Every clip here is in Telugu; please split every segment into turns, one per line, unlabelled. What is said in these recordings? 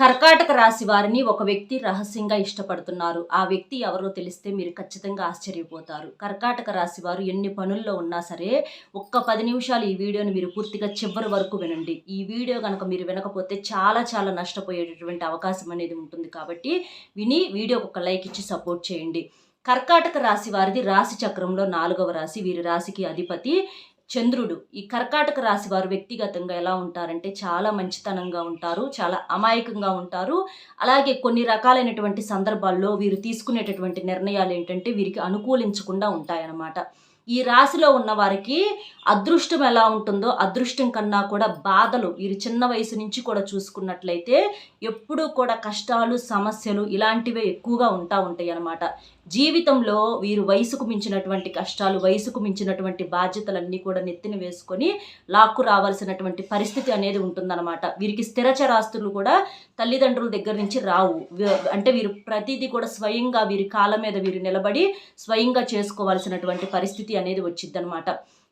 కర్కాటక రాశి వారిని ఒక వ్యక్తి రహస్యంగా ఇష్టపడుతున్నారు. ఆ వ్యక్తి ఎవరో తెలిస్తే మీరు ఖచ్చితంగా ఆశ్చర్యపోతారు. కర్కాటక రాశి వారు ఎన్ని పనుల్లో ఉన్నా సరే ఒక్క పది నిమిషాలు ఈ వీడియోని మీరు పూర్తిగా చివరి వరకు వినండి. ఈ వీడియో కనుక మీరు వినకపోతే చాలా చాలా నష్టపోయేటటువంటి అవకాశం అనేది ఉంటుంది కాబట్టి విని వీడియోకి ఒక లైక్ ఇచ్చి సపోర్ట్ చేయండి. కర్కాటక రాశి వారిది రాశి చక్రంలో నాలుగవ రాశి. వీరి రాశికి అధిపతి చంద్రుడు. ఈ కర్కాటక రాశి వారు వ్యక్తిగతంగా ఎలా ఉంటారంటే చాలా మంచితనంగా ఉంటారు చాలా అమాయకంగా ఉంటారు. అలాగే కొన్ని రకాలైనటువంటి సందర్భాల్లో వీరు తీసుకునేటటువంటి నిర్ణయాలు ఏంటంటే వీరికి అనుకూలించకుండా ఉంటాయన్నమాట. ఈ రాశిలో ఉన్న వారికి అదృష్టం ఎలా ఉంటుందో అదృష్టం కన్నా కూడా బాధలు వీరు చిన్న వయసు నుంచి కూడా చూసుకున్నట్లయితే ఎప్పుడూ కూడా కష్టాలు సమస్యలు ఇలాంటివే ఎక్కువగా ఉంటా ఉంటాయి అన్నమాట జీవితంలో వీరు వయసుకు మించినటువంటి కష్టాలు వయసుకు మించినటువంటి బాధ్యతలన్నీ కూడా నెత్తిన వేసుకొని లాక్కు రావాల్సినటువంటి పరిస్థితి అనేది ఉంటుందన్నమాట. వీరికి స్థిరచరాస్తులు కూడా తల్లిదండ్రుల దగ్గర నుంచి రావు. అంటే వీరు ప్రతిదీ కూడా స్వయంగా వీరి కాళ్ళ మీద వీరు నిలబడి స్వయంగా చేసుకోవాల్సినటువంటి పరిస్థితి అనేది వచ్చిందనమాట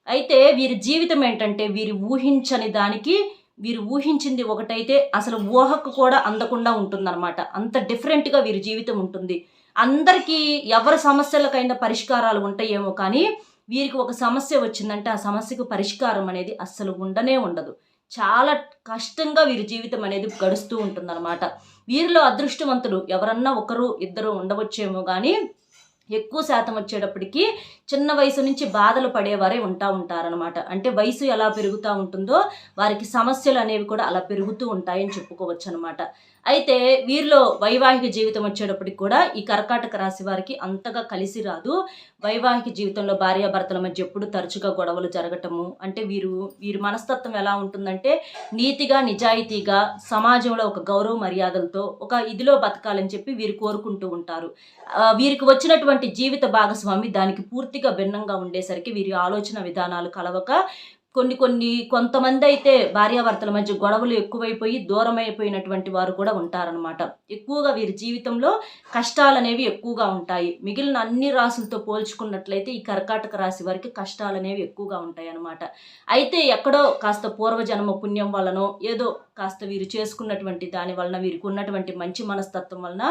అయితే వీరి జీవితం ఏంటంటే వీరు ఊహించని దానికి వీరు ఊహించింది ఒకటైతే అసలు ఊహకు కూడా అందకుండా ఉంటుందన్నమాట. అంత డిఫరెంట్గా వీరి జీవితం ఉంటుంది. అందరికీ ఎవరి సమస్యలకైనా పరిష్కారాలు ఉంటాయేమో కానీ వీరికి ఒక సమస్య వచ్చిందంటే ఆ సమస్యకు పరిష్కారం అనేది అస్సలు ఉండనే ఉండదు. చాలా కష్టంగా వీరి జీవితం అనేది గడుస్తూ ఉంటుందన్నమాట. వీరిలో అదృష్టవంతులు ఎవరన్నా ఒకరు ఇద్దరు ఉండవచ్చేమో కానీ ఎక్కువ శాతం వచ్చేటప్పటికి చిన్న వయసు నుంచి బాధలు పడేవారే ఉంటా ఉంటారనమాట అంటే వయసు ఎలా పెరుగుతూ ఉంటుందో వారికి సమస్యలు అనేవి కూడా అలా పెరుగుతూ ఉంటాయని చెప్పుకోవచ్చు అనమాట అయితే వీరిలో వైవాహిక జీవితం వచ్చేటప్పటికి కూడా ఈ కర్కాటక రాశి వారికి అంతగా కలిసి రాదు. వైవాహిక జీవితంలో భార్యాభర్తల మధ్య ఎప్పుడు తరచుగా గొడవలు జరగటము? అంటే వీరు వీరి మనస్తత్వం ఎలా ఉంటుందంటే నీతిగా నిజాయితీగా సమాజంలో ఒక గౌరవ మర్యాదలతో ఒక ఇదిలో బతకాలని చెప్పి వీరు కోరుకుంటూ ఉంటారు. వీరికి వచ్చినటువంటి జీవిత భాగస్వామి దానికి పూర్తిగా భిన్నంగా ఉండేసరికి వీరి ఆలోచన విధానాలు కలవక కొన్ని కొన్ని కొంతమంది అయితే భార్యాభర్తల మధ్య గొడవలు ఎక్కువైపోయి దూరం అయిపోయినటువంటి వారు కూడా ఉంటారనమాట ఎక్కువగా వీరి జీవితంలో కష్టాలు అనేవి ఎక్కువగా ఉంటాయి. మిగిలిన అన్ని రాసులతో పోల్చుకున్నట్లయితే ఈ కర్కాటక రాశి వారికి కష్టాలు అనేవి ఎక్కువగా ఉంటాయి అనమాట అయితే ఎక్కడో కాస్త పూర్వజన్మ పుణ్యం వలనో ఏదో కాస్త వీరు చేసుకున్నటువంటి దాని వలన వీరికి ఉన్నటువంటి మంచి మనస్తత్వం వలన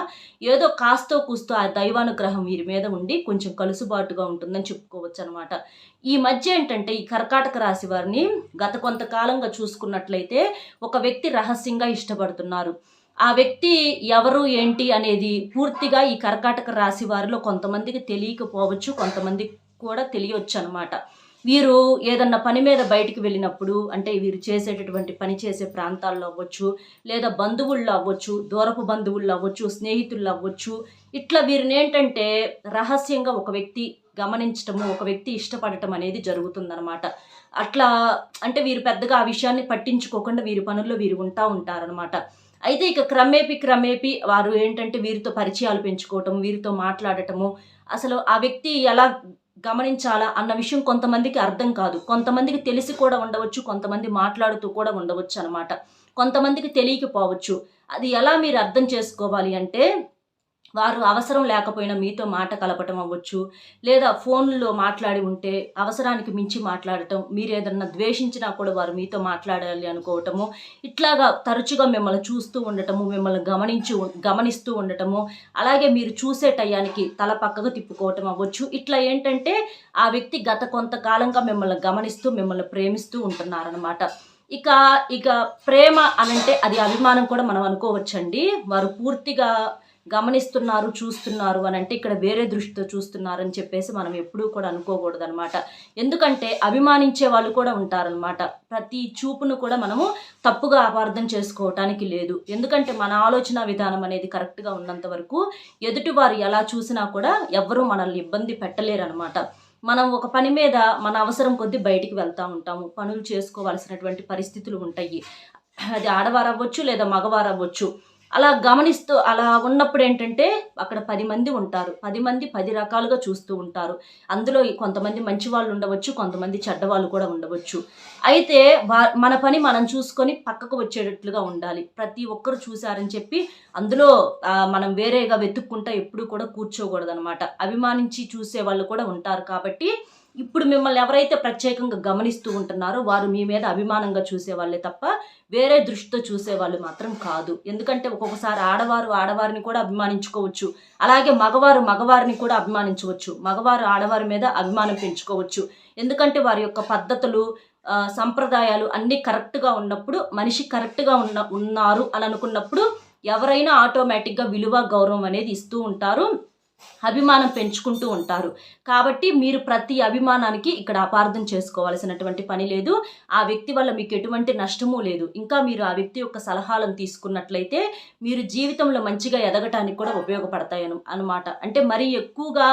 ఏదో కాస్తో కూస్తో ఆ దైవానుగ్రహం వీరి మీద ఉండి కొంచెం కలుసుబాటుగా ఉంటుందని చెప్పుకోవచ్చు అనమాట ఈ మధ్య ఏంటంటే ఈ కర్కాటక రాశి వారిని గత కొంతకాలంగా చూసుకున్నట్లయితే ఒక వ్యక్తి రహస్యంగా ఇష్టపడుతున్నారు. ఆ వ్యక్తి ఎవరు ఏంటి అనేది పూర్తిగా ఈ కర్కాటక రాశి వారిలో కొంతమందికి తెలియకపోవచ్చు కొంతమందికి కూడా తెలియవచ్చు అనమాట వీరు ఏదన్నా పని మీద బయటికి వెళ్ళినప్పుడు అంటే వీరు చేసేటటువంటి పని చేసే ప్రాంతాల్లో అవ్వచ్చు లేదా బంధువుల్లో అవ్వచ్చు దూరపు బంధువుళ్ళు అవ్వచ్చు స్నేహితుల్లో అవ్వచ్చు ఇట్లా వీరిని ఏంటంటే రహస్యంగా ఒక వ్యక్తి గమనించటము ఒక వ్యక్తి ఇష్టపడటం అనేది జరుగుతుందన్నమాట. అట్లా అంటే వీరు పెద్దగా ఆ విషయాన్ని పట్టించుకోకుండా వీరి పనుల్లో వీరు ఉంటా ఉంటారనమాట అయితే ఇక క్రమేపీ క్రమేపీ వారు ఏంటంటే వీరితో పరిచయాలు పెంచుకోవటం వీరితో మాట్లాడటము అసలు ఆ వ్యక్తి ఎలా గమనించాలా అన్న విషయం కొంతమందికి అర్థం కాదు. కొంతమందికి తెలిసి కూడా ఉండవచ్చు కొంతమంది మాట్లాడుతూ కూడా ఉండవచ్చు అనమాట కొంతమందికి తెలియకపోవచ్చు. అది ఎలా మీరు అర్థం చేసుకోవాలి అంటే వారు అవసరం లేకపోయినా మీతో మాట కలపటం అవ్వచ్చు లేదా ఫోన్లో మాట్లాడి ఉంటే అవసరానికి మించి మాట్లాడటం మీరు ఏదన్నా ద్వేషించినా కూడా వారు మీతో మాట్లాడాలి అనుకోవటము ఇట్లాగా తరచుగా మిమ్మల్ని చూస్తూ ఉండటము మిమ్మల్ని గమనించి గమనిస్తూ ఉండటము అలాగే మీరు చూసే టయానికి తల పక్కకు తిప్పుకోవటం అవ్వచ్చు. ఇట్లా ఏంటంటే ఆ వ్యక్తి గత కొంతకాలంగా మిమ్మల్ని గమనిస్తూ మిమ్మల్ని ప్రేమిస్తూ ఉంటున్నారనమాట ఇక ఇక ప్రేమ అనంటే అది అభిమానం కూడా మనం అనుకోవచ్చండి. వారు పూర్తిగా గమనిస్తున్నారు చూస్తున్నారు అని అంటే ఇక్కడ వేరే దృష్టితో చూస్తున్నారు అని చెప్పేసి మనం ఎప్పుడూ కూడా అనుకోకూడదు అనమాట ఎందుకంటే అభిమానించే వాళ్ళు కూడా ఉంటారనమాట ప్రతి చూపును కూడా మనము తప్పుగా అపార్థం చేసుకోవటానికి లేదు. ఎందుకంటే మన ఆలోచన విధానం అనేది కరెక్ట్గా ఉన్నంత వరకు ఎదుటివారు ఎలా చూసినా కూడా ఎవ్వరూ మనల్ని ఇబ్బంది పెట్టలేరనమాట మనం ఒక పని మీద మన అవసరం కొద్దీ బయటికి వెళ్తూ ఉంటాము. పనులు చేసుకోవాల్సినటువంటి పరిస్థితులు ఉంటాయి. అది ఆడవారు అవ్వచ్చు లేదా మగవారు అవ్వచ్చు అలా గమనిస్తూ అలా ఉన్నప్పుడు ఏంటంటే అక్కడ పది మంది ఉంటారు. పది మంది పది రకాలుగా చూస్తూ ఉంటారు. అందులో కొంతమంది మంచి వాళ్ళు ఉండవచ్చు కొంతమంది చెడ్డవాళ్ళు కూడా ఉండవచ్చు. అయితే మన పని మనం చూసుకొని పక్కకు వచ్చేటట్లుగా ఉండాలి. ప్రతి ఒక్కరు చూశారని చెప్పి అందులో మనం వేరేగా వెతుక్కుంటా ఎప్పుడు కూడా కూర్చోకూడదు అనమాట అభిమానించి చూసే వాళ్ళు కూడా ఉంటారు కాబట్టి ఇప్పుడు మిమ్మల్ని ఎవరైతే ప్రత్యేకంగా గమనిస్తూ ఉంటున్నారో వారు మీ మీద అభిమానంగా చూసేవాళ్ళే తప్ప వేరే దృష్టితో చూసేవాళ్ళు మాత్రం కాదు. ఎందుకంటే ఒక్కొక్కసారి ఆడవారు ఆడవారిని కూడా అభిమానించుకోవచ్చు. అలాగే మగవారు మగవారిని కూడా అభిమానించవచ్చు. మగవారు ఆడవారి మీద అభిమానం పెంచుకోవచ్చు. ఎందుకంటే వారి యొక్క పద్ధతులు సంప్రదాయాలు అన్నీ కరెక్ట్గా ఉన్నప్పుడు మనిషి కరెక్ట్గా ఉన్న ఉన్నారు అని అనుకున్నప్పుడు ఎవరైనా ఆటోమేటిక్గా విలువ గౌరవం అనేది ఇస్తూ ఉంటారు. అభిమానం పెంచుకుంటూ ఉంటారు. కాబట్టి మీరు ప్రతి అభిమానానికి ఇక్కడ అపార్థం చేసుకోవాల్సినటువంటి పని లేదు. ఆ వ్యక్తి వల్ల మీకు ఎటువంటి నష్టమూ లేదు. ఇంకా మీరు ఆ వ్యక్తి యొక్క సలహాలను తీసుకున్నట్లయితే మీరు జీవితంలో మంచిగా ఎదగటానికి కూడా ఉపయోగపడతాయి అనమాట అంటే మరీ ఎక్కువగా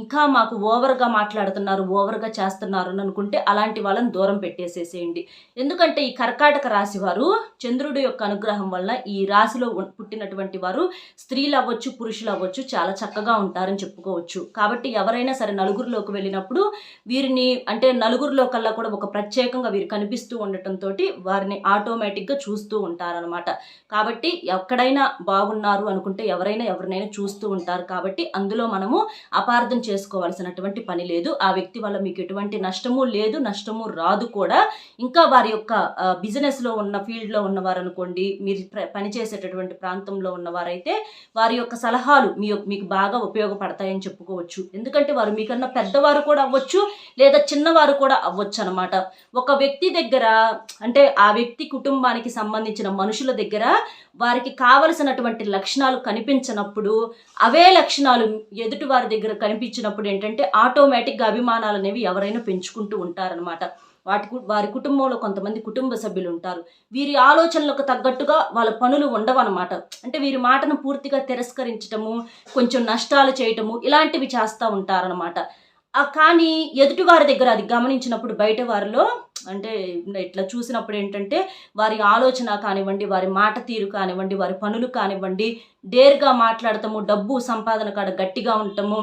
ఇంకా మాకు ఓవర్గా మాట్లాడుతున్నారు ఓవర్గా చేస్తున్నారు అని అనుకుంటే అలాంటి వాళ్ళని దూరం పెట్టేసేసేయండి. ఎందుకంటే ఈ కర్కాటక రాశి వారు చంద్రుడి యొక్క అనుగ్రహం వల్ల ఈ రాశిలో పుట్టినటువంటి వారు స్త్రీలు అవ్వచ్చు పురుషులు అవ్వచ్చు చాలా చక్కగా ఉంటారని చెప్పుకోవచ్చు. కాబట్టి ఎవరైనా సరే నలుగురిలోకి వెళ్ళినప్పుడు వీరిని అంటే నలుగురిలో కల్లా కూడా ఒక ప్రత్యేకంగా వీరు కనిపిస్తూ ఉండటంతో వారిని ఆటోమేటిక్గా చూస్తూ ఉంటారనమాట కాబట్టి ఎక్కడైనా బాగున్నారు అనుకుంటే ఎవరైనా ఎవరినైనా చూస్తూ ఉంటారు. కాబట్టి అందులో మనము అపార్థం చేసుకోవాల్సినటువంటి పని లేదు. ఆ వ్యక్తి వల్ల మీకు ఎటువంటి నష్టము లేదు నష్టము రాదు కూడా. ఇంకా వారి యొక్క బిజినెస్లో ఉన్న ఫీల్డ్లో ఉన్నవారు అనుకోండి మీరు పనిచేసేటటువంటి ప్రాంతంలో ఉన్నవారైతే వారి యొక్క సలహాలు మీ యొక్క- మీకు బాగా ఉపయోగపడతాయని చెప్పుకోవచ్చు. ఎందుకంటే వారు మీకన్నా పెద్దవారు కూడా అవ్వచ్చు లేదా చిన్నవారు కూడా అవ్వచ్చు అనమాట ఒక వ్యక్తి దగ్గర అంటే ఆ వ్యక్తి కుటుంబానికి సంబంధించిన మనుషుల దగ్గర వారికి కావలసినటువంటి లక్షణాలు కనిపించినప్పుడు అవే లక్షణాలు ఎదుటి వారి దగ్గర కనిపించినప్పుడు ఏంటంటే ఆటోమేటిక్గా అభిమానాలు అనేవి ఎవరైనా పెంచుకుంటూ ఉంటారనమాట వాటి వారి కుటుంబంలో కొంతమంది కుటుంబ సభ్యులు ఉంటారు. వీరి ఆలోచనలకు తగ్గట్టుగా వాళ్ళ పనులు ఉండవన్నమాట. అంటే వీరి మాటను పూర్తిగా తిరస్కరించటము కొంచెం నష్టాలు చేయటము ఇలాంటివి చేస్తూ ఉంటారనమాట ఆ కానీ ఎదుటివారి దగ్గర అది గమనించినప్పుడు బయట వారిలో అంటే ఇట్లా చూసినప్పుడు ఏంటంటే వారి ఆలోచన కానివ్వండి వారి మాట తీరు కానివ్వండి వారి పనులు కానివ్వండి డేర్గా మాట్లాడటము డబ్బు సంపాదన కాడ గట్టిగా ఉండటము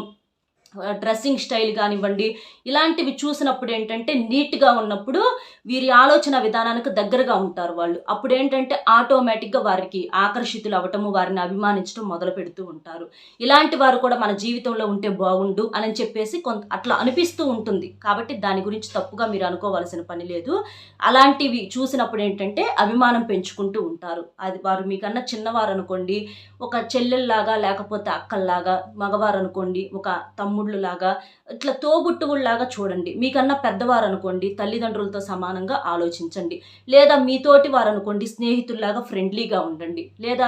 డ్రెస్సింగ్ స్టైల్ కానివ్వండి ఇలాంటివి చూసినప్పుడు ఏంటంటే నీట్గా ఉన్నప్పుడు వీరి ఆలోచన విధానానికి దగ్గరగా ఉంటారు వాళ్ళు. అప్పుడు ఏంటంటే ఆటోమేటిక్గా వారికి ఆకర్షితులు అవ్వటము వారిని అభిమానించడం మొదలు పెడుతూ ఉంటారు. ఇలాంటి వారు కూడా మన జీవితంలో ఉంటే బాగుండు అని చెప్పేసి కొంత అట్లా అనిపిస్తూ ఉంటుంది. కాబట్టి దాని గురించి తప్పుగా మీరు అనుకోవాల్సిన పని లేదు. అలాంటివి చూసినప్పుడు ఏంటంటే అభిమానం పెంచుకుంటూ ఉంటారు. అది వారు మీకన్నా చిన్నవారు అనుకోండి ఒక చెల్లెల్లాగా లేకపోతే అక్కల్లాగా మగవారు అనుకోండి ఒక తమ్ముడు తమ్ముళ్ళు లాగా ఇట్లా తోబుట్టువుల్లాగా చూడండి. మీకన్నా పెద్దవారు అనుకోండి తల్లిదండ్రులతో సమానంగా ఆలోచించండి. లేదా మీతోటి వారు అనుకోండి స్నేహితుల్లాగా ఫ్రెండ్లీగా ఉండండి. లేదా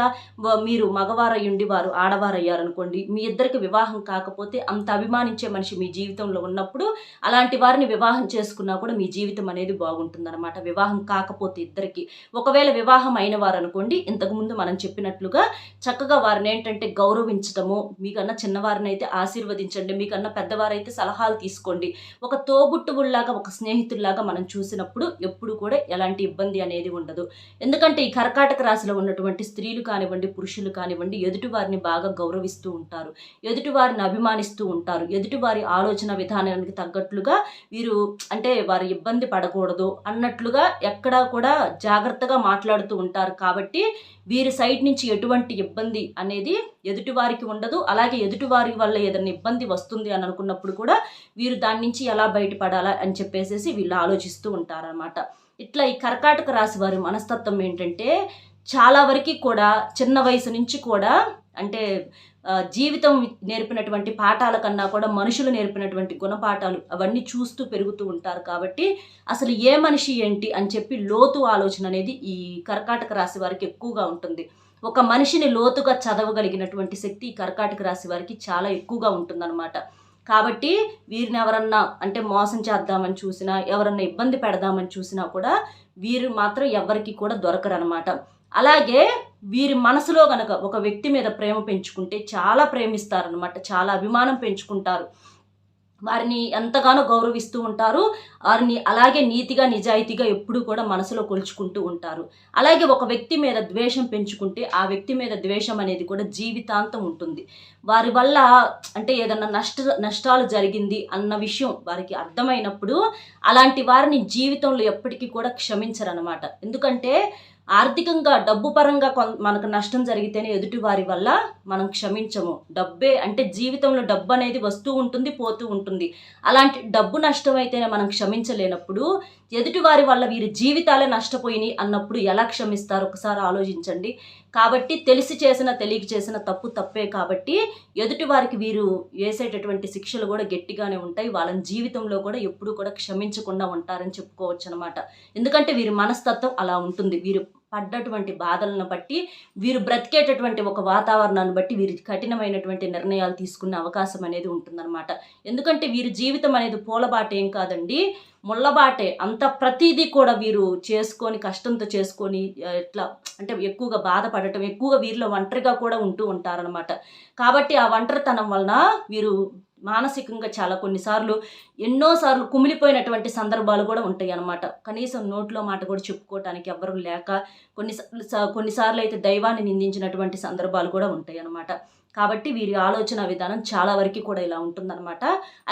మీరు మగవారయ్యుండి వారు ఆడవారయ్యారనుకోండి మీ ఇద్దరికి వివాహం కాకపోతే అంత అభిమానించే మనిషి మీ జీవితంలో ఉన్నప్పుడు అలాంటి వారిని వివాహం చేసుకున్నా కూడా మీ జీవితం అనేది బాగుంటుందన్నమాట. వివాహం కాకపోతే ఇద్దరికి. ఒకవేళ వివాహం అయిన వారు అనుకోండి ఇంతకుముందు మనం చెప్పినట్లుగా చక్కగా వారిని ఏంటంటే గౌరవించటము మీకన్నా చిన్నవారిని అయితే ఆశీర్వదించండి మీకన్నా పెద్దవారైతే సలహాలు తీసుకోండి. ఒక తోబుట్టువుల్లాగా ఒక స్నేహితుల్లాగా మనం చూసినప్పుడు ఎప్పుడు కూడా ఎలాంటి ఇబ్బంది అనేది ఉండదు. ఎందుకంటే ఈ కర్కాటక రాశిలో ఉన్నటువంటి స్త్రీలు కానివ్వండి పురుషులు కానివ్వండి ఎదుటివారిని బాగా గౌరవిస్తూ ఉంటారు. ఎదుటివారిని అభిమానిస్తూ ఉంటారు. ఎదుటివారి ఆలోచన విధానానికి తగ్గట్లుగా వీరు అంటే వారు ఇబ్బంది పడకూడదు అన్నట్లుగా ఎక్కడా కూడా జాగ్రత్తగా మాట్లాడుతూ ఉంటారు. కాబట్టి వీరి సైడ్ నుంచి ఎటువంటి ఇబ్బంది అనేది ఎదుటివారికి ఉండదు. అలాగే ఎదుటివారి వల్ల ఏదైనా ఇబ్బంది వస్తుంది అని అనుకున్నప్పుడు కూడా వీరు దాని నుంచి ఎలా బయటపడాలా అని చెప్పేసి వీళ్ళు ఆలోచిస్తూ ఉంటారనమాట ఇట్లా ఈ కర్కాటక రాశి వారి మనస్తత్వం ఏంటంటే చాలా వరకు కూడా చిన్న వయసు నుంచి కూడా అంటే జీవితం నేర్పినటువంటి పాఠాల కన్నా కూడా మనుషులు నేర్పినటువంటి గుణపాఠాలు అవన్నీ చూస్తూ పెరుగుతూ ఉంటారు కాబట్టి అసలు ఏ మనిషి ఏంటి అని చెప్పి లోతు ఆలోచన అనేది ఈ కర్కాటక రాశి వారికి ఎక్కువగా ఉంటుంది. ఒక మనిషిని లోతుగా చదవగలిగినటువంటి శక్తి ఈ కర్కాటక రాశి వారికి చాలా ఎక్కువగా ఉంటుందన్నమాట. కాబట్టి వీరిని ఎవరన్నా అంటే మోసం చేద్దామని చూసినా ఎవరన్నా ఇబ్బంది పెడదామని చూసినా కూడా వీరు మాత్రం ఎవరికి కూడా దొరకరనమాట అలాగే వీరి మనసులో గనక ఒక వ్యక్తి మీద ప్రేమ పెంచుకుంటే చాలా ప్రేమిస్తారనమాట చాలా అభిమానం పెంచుకుంటారు. వారిని ఎంతగానో గౌరవిస్తూ ఉంటారు. వారిని అలాగే నీతిగా నిజాయితీగా ఎప్పుడూ కూడా మనసులో కొలుచుకుంటూ ఉంటారు. అలాగే ఒక వ్యక్తి మీద ద్వేషం పెంచుకుంటే ఆ వ్యక్తి మీద ద్వేషం అనేది కూడా జీవితాంతం ఉంటుంది. వారి వల్ల అంటే ఏదన్నా నష్ట నష్టాలు జరిగింది అన్న విషయం వారికి అర్థమైనప్పుడు అలాంటి వారిని జీవితంలో ఎప్పటికీ కూడా క్షమించరనమాట ఎందుకంటే ఆర్థికంగా డబ్బు పరంగా మనకు నష్టం జరిగితేనే ఎదుటి వారి వల్ల మనం క్షమించము. డబ్బే అంటే జీవితంలో డబ్బు అనేది వస్తూ ఉంటుంది పోతూ ఉంటుంది. అలాంటి డబ్బు నష్టం అయితేనే మనం క్షమించలేనప్పుడు ఎదుటి వారి వల్ల వీరి జీవితాలే నష్టపోయినాయి అన్నప్పుడు ఎలా క్షమిస్తారు? ఒకసారి ఆలోచించండి. కాబట్టి తెలిసి చేసిన తెలియక చేసిన తప్పు తప్పే కాబట్టి ఎదుటి వారికి వీరు వేసేటటువంటి శిక్షలు కూడా గట్టిగానే ఉంటాయి. వాళ్ళని జీవితంలో కూడా ఎప్పుడూ కూడా క్షమించకుండా ఉంటారని చెప్పుకోవచ్చు అనమాట ఎందుకంటే వీరి మనస్తత్వం అలా ఉంటుంది. వీరు పడ్డటువంటి బాధలను బట్టి వీరు బ్రతికేటటువంటి ఒక వాతావరణాన్ని బట్టి వీరి కఠినమైనటువంటి నిర్ణయాలు తీసుకునే అవకాశం అనేది ఉంటుందన్నమాట. ఎందుకంటే వీరి జీవితం అనేది పూలబాట ఏం కాదండి. ముళ్ళబాటే అంత ప్రతిదీ కూడా వీరు చేసుకొని కష్టంతో చేసుకొని ఇట్లా అంటే ఎక్కువగా బాధపడటం ఎక్కువగా వీరిలో ఒంటరిగా కూడా ఉంటూ ఉంటారనమాట కాబట్టి ఆ ఒంటరితనం వలన వీరు మానసికంగా చాలా కొన్నిసార్లు ఎన్నోసార్లు కుమిలిపోయినటువంటి సందర్భాలు కూడా ఉంటాయి అన్నమాట. కనీసం నోట్లో మాట కూడా చెప్పుకోవటానికి ఎవ్వరూ లేక కొన్నిసార్లు కొన్నిసార్లు అయితే దైవాన్ని నిందించినటువంటి సందర్భాలు కూడా ఉంటాయి అన్నమాట. కాబట్టి వీరి ఆలోచన విధానం చాలా వరకు కూడా ఇలా ఉంటుందన్నమాట.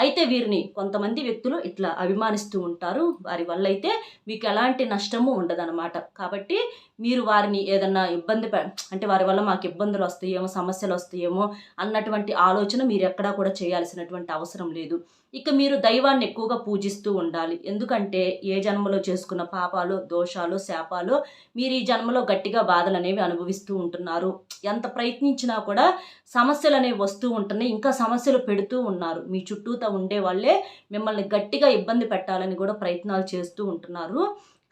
అయితే వీరిని కొంతమంది వ్యక్తులు ఇట్లా అభిమానిస్తూ ఉంటారు. వారి వల్ల అయితే మీకు ఎలాంటి నష్టము ఉండదన్నమాట. కాబట్టి మీరు వారిని ఏదన్నా ఇబ్బంది అంటే వారి వల్ల మాకు ఇబ్బందులు వస్తాయేమో సమస్యలు వస్తాయేమో అన్నటువంటి ఆలోచన మీరు ఎక్కడా కూడా చేయాల్సినటువంటి అవసరం లేదు. ఇక మీరు దైవాన్ని ఎక్కువగా పూజిస్తూ ఉండాలి. ఎందుకంటే ఏ జన్మలో చేసుకున్న పాపాలు దోషాలు శాపాలు మీరు ఈ జన్మలో గట్టిగా బాధలు అనేవి అనుభవిస్తూ ఉంటున్నారు. ఎంత ప్రయత్నించినా కూడా సమస్యలు అనేవి వస్తూ ఉంటున్నాయి. ఇంకా సమస్యలు పెడుతూ ఉన్నారు. మీ చుట్టూతో ఉండే వాళ్ళే మిమ్మల్ని గట్టిగా ఇబ్బంది పెట్టాలని కూడా ప్రయత్నాలు చేస్తూ ఉంటున్నారు.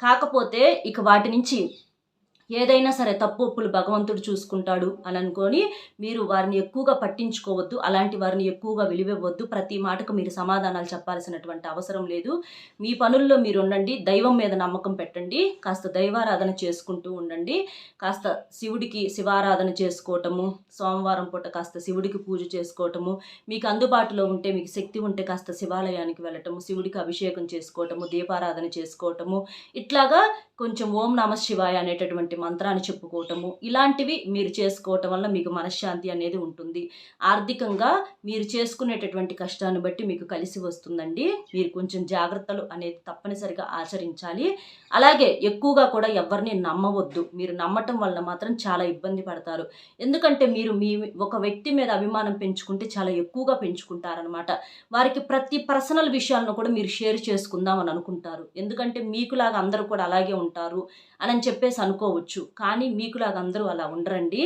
కాకపోతే ఇక వాటి నుంచి ఏదైనా సరే తప్పు ఒప్పులు భగవంతుడు చూసుకుంటాడు అని అనుకొని మీరు వారిని ఎక్కువగా పట్టించుకోవద్దు అలాంటి వారిని ఎక్కువగా విలువవద్దు ప్రతి మాటకు మీరు సమాధానాలు చెప్పాల్సినటువంటి అవసరం లేదు. మీ పనుల్లో మీరు ఉండండి దైవం మీద నమ్మకం పెట్టండి. కాస్త దైవారాధన చేసుకుంటూ ఉండండి. కాస్త శివుడికి శివారాధన చేసుకోవటము సోమవారం పూట కాస్త శివుడికి పూజ చేసుకోవటము మీకు అందుబాటులో ఉంటే మీకు శక్తి ఉంటే కాస్త శివాలయానికి వెళ్ళటము శివుడికి అభిషేకం చేసుకోవటము దీపారాధన చేసుకోవటము. ఇట్లాగా కొంచెం ఓం నమ శివాయ అనేటటువంటి మంత్రాన్ని చెప్పుకోవటము ఇలాంటివి మీరు చేసుకోవటం వల్ల మీకు మనశ్శాంతి అనేది ఉంటుంది. ఆర్థికంగా మీరు చేసుకునేటటువంటి కష్టాన్ని బట్టి మీకు కలిసి వస్తుందండి. మీరు కొంచెం జాగ్రత్తలు అనేది తప్పనిసరిగా ఆచరించాలి. అలాగే ఎక్కువగా కూడా ఎవరిని నమ్మవద్దు. మీరు నమ్మటం వల్ల మాత్రం చాలా ఇబ్బంది పడతారు. ఎందుకంటే మీరు మీ ఒక వ్యక్తి మీద అభిమానం పెంచుకుంటే చాలా ఎక్కువగా పెంచుకుంటారనమాట వారికి ప్రతి పర్సనల్ విషయాలను కూడా మీరు షేర్ చేసుకుందాం అని అనుకుంటారు. ఎందుకంటే మీకులాగా అందరూ కూడా అలాగే ఉంటారు అని చెప్పేసి అనుకోవచ్చు. కానీ మీకులాగా అందరూ అలా ఉండరండి.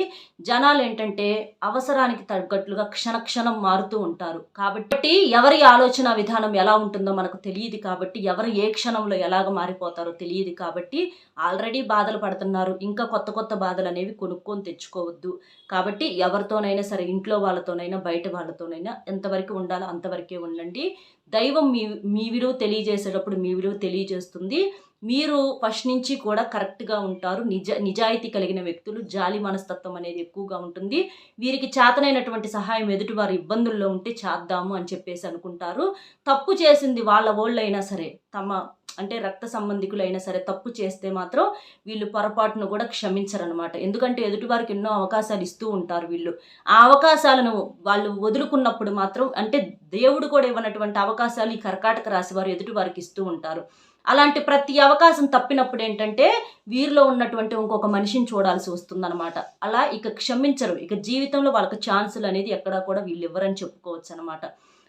జనాలు ఏంటంటే అవసరానికి తగ్గట్లుగా క్షణక్షణం మారుతూ ఉంటారు. కాబట్టి ఎవరి ఆలోచన విధానం ఎలా ఉంటుందో మనకు తెలియదు కాబట్టి ఎవరు ఏ క్షణంలో ఎలాగ మారిపోతారో తెలియదు కాబట్టి ఆల్రెడీ బాధలు పడుతున్నారు. ఇంకా కొత్త కొత్త బాధలు అనేవి కొనుక్కొని తెచ్చుకోవద్దు. కాబట్టి ఎవరితోనైనా సరే ఇంట్లో వాళ్ళతోనైనా బయట వాళ్ళతోనైనా ఎంతవరకు ఉండాలో అంతవరకే ఉండండి. దైవం మీ మీ విలువ తెలియజేసేటప్పుడు మీ విలువ తెలియజేస్తుంది. మీరు ఫస్ట్ నుంచి కూడా కరెక్ట్గా ఉంటారు. నిజ నిజాయితీ కలిగిన వ్యక్తులు జాలి మనస్తత్వం అనేది ఎక్కువగా ఉంటుంది. వీరికి చేతనైనటువంటి సహాయం ఎదుటి వారి ఇబ్బందుల్లో ఉంటే చేద్దాము అని చెప్పేసి అనుకుంటారు. తప్పు చేసింది వాళ్ళ ఓళ్ళైనా సరే తమ అంటే రక్త సంబంధికులైనా సరే తప్పు చేస్తే మాత్రం వీళ్ళు పొరపాటును కూడా క్షమించరనమాట ఎందుకంటే ఎదుటి వారికి ఎన్నో అవకాశాలు ఇస్తూ ఉంటారు వీళ్ళు. ఆ అవకాశాలను వాళ్ళు వదులుకున్నప్పుడు మాత్రం అంటే దేవుడు కూడా ఇవ్వనటువంటి అవకాశాలు ఈ కర్కాటక రాశి వారు ఎదుటి వారికి ఇస్తూ ఉంటారు. అలాంటి ప్రతి అవకాశం తప్పినప్పుడు ఏంటంటే వీరిలో ఉన్నటువంటి ఇంకొక మనిషిని చూడాల్సి వస్తుందన్నమాట. అలా ఇక క్షమించరు. ఇక జీవితంలో వాళ్ళకి ఛాన్సులు అనేది ఎక్కడా కూడా వీళ్ళు ఇవ్వరని చెప్పుకోవచ్చు అనమాట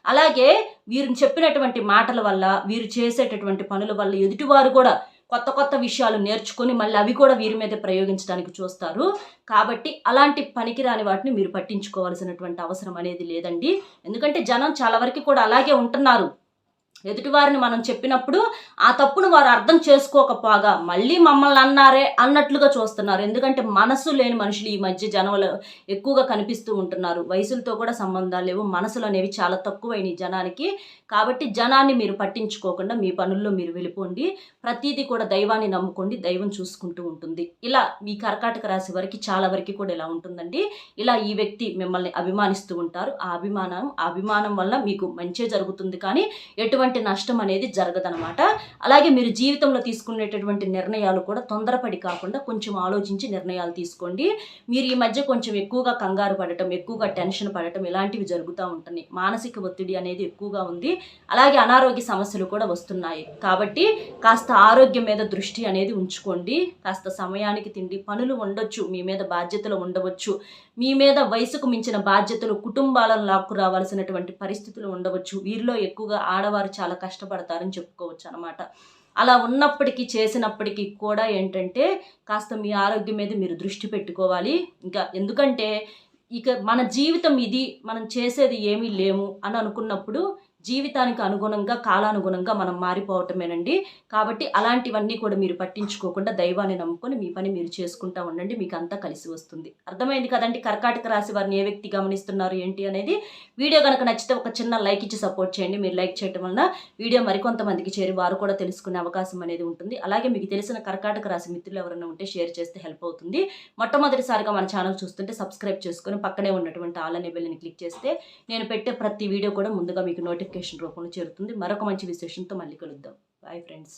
అలాగే వీరిని చెప్పినటువంటి మాటల వల్ల వీరు చేసేటటువంటి పనుల వల్ల ఎదుటివారు కూడా కొత్త కొత్త విషయాలు నేర్చుకొని మళ్ళీ అవి కూడా వీరి మీద ప్రయోగించడానికి చూస్తారు. కాబట్టి అలాంటి పనికిరాని వాటిని మీరు పట్టించుకోవాల్సినటువంటి అవసరం అనేది లేదండి. ఎందుకంటే జనం చాలా వరకు కూడా అలాగే ఉంటున్నారు. ఎదుటివారిని మనం చెప్పినప్పుడు ఆ తప్పును వారు అర్థం చేసుకోకపోగా మళ్ళీ మమ్మల్ని అన్నారే అన్నట్లుగా చూస్తున్నారు. ఎందుకంటే మనసు లేని మనుషులు ఈ మధ్య జనంలో ఎక్కువగా కనిపిస్తూ ఉంటున్నారు. వయసులతో కూడా సంబంధాలు లేవు. మనసులు అనేవి చాలా తక్కువైన జనానికి. కాబట్టి జనాన్ని మీరు పట్టించుకోకుండా మీ పనుల్లో మీరు వెళ్ళిపోండి ప్రతిదీ కూడా దైవాన్ని నమ్ముకోండి దైవం చూసుకుంటూ ఉంటుంది. ఇలా మీ కర్కాటక రాశి వరకు చాలా వరకు కూడా ఇలా ఉంటుందండి. ఇలా ఈ వ్యక్తి మిమ్మల్ని అభిమానిస్తూ ఉంటారు. ఆ అభిమానం ఆ అభిమానం వల్ల మీకు మంచే జరుగుతుంది కానీ ఎటువంటి నష్టం అనేది జరగదనమాట అలాగే మీరు జీవితంలో తీసుకునేటటువంటి నిర్ణయాలు కూడా తొందరపడి కాకుండా కొంచెం ఆలోచించి నిర్ణయాలు తీసుకోండి. మీరు ఈ మధ్య కొంచెం ఎక్కువగా కంగారు పడటం ఎక్కువగా టెన్షన్ పడటం ఇలాంటివి జరుగుతూ ఉంటుంది మానసిక ఒత్తిడి అనేది ఎక్కువగా ఉంది. అలాగే అనారోగ్య సమస్యలు కూడా వస్తున్నాయి. కాబట్టి కాస్త కాస్త ఆరోగ్యం మీద దృష్టి అనేది ఉంచుకోండి. కాస్త సమయానికి తిండి పనులు ఉండొచ్చు మీ మీద బాధ్యతలు ఉండవచ్చు. మీ మీద వయసుకు మించిన బాధ్యతలు కుటుంబాలను లాక్కు రావాల్సినటువంటి పరిస్థితులు ఉండవచ్చు. వీరిలో ఎక్కువగా ఆడవారు చాలా కష్టపడతారని చెప్పుకోవచ్చు అనమాట అలా ఉన్నప్పటికీ చేసినప్పటికీ కూడా ఏంటంటే కాస్త మీ ఆరోగ్యం మీద మీరు దృష్టి పెట్టుకోవాలి. ఇంకా ఎందుకంటే ఇక మన జీవితం ఇది మనం చేసేది ఏమీ లేము అని అనుకున్నప్పుడు జీవితానికి అనుగుణంగా కాలానుగుణంగా మనం మారిపోవటమేనండి. కాబట్టి అలాంటివన్నీ కూడా మీరు పట్టించుకోకుండా దైవాన్ని నమ్ముకొని మీ పని మీరు చేసుకుంటా ఉండండి. మీకు అంతా కలిసి వస్తుంది. అర్థమైంది కదండి? కర్కాటక రాశి వారిని ఏ వ్యక్తి గమనిస్తున్నారు ఏంటి అనేది? వీడియో కనుక నచ్చితే ఒక చిన్న లైక్ ఇచ్చి సపోర్ట్ చేయండి. మీరు లైక్ చేయడం వలన వీడియో మరికొంతమందికి చేరి వారు కూడా తెలుసుకునే అవకాశం అనేది ఉంటుంది. అలాగే మీకు తెలిసిన కర్కాటక రాశి మిత్రులు ఎవరైనా ఉంటే షేర్ చేస్తే హెల్ప్ అవుతుంది. మొట్టమొదటిసారిగా మన ఛానల్ చూస్తుంటే సబ్స్క్రైబ్ చేసుకొని పక్కనే ఉన్నటువంటి ఆల్ అనే బెల్ని క్లిక్ చేస్తే నేను పెట్టే ప్రతి వీడియో కూడా ముందుగా మీకు నోటిఫికేషన్ రూపంలో చేరుతుంది. మరొక మంచి విశేషంతో మళ్ళీ కలుద్దాం. Bye friends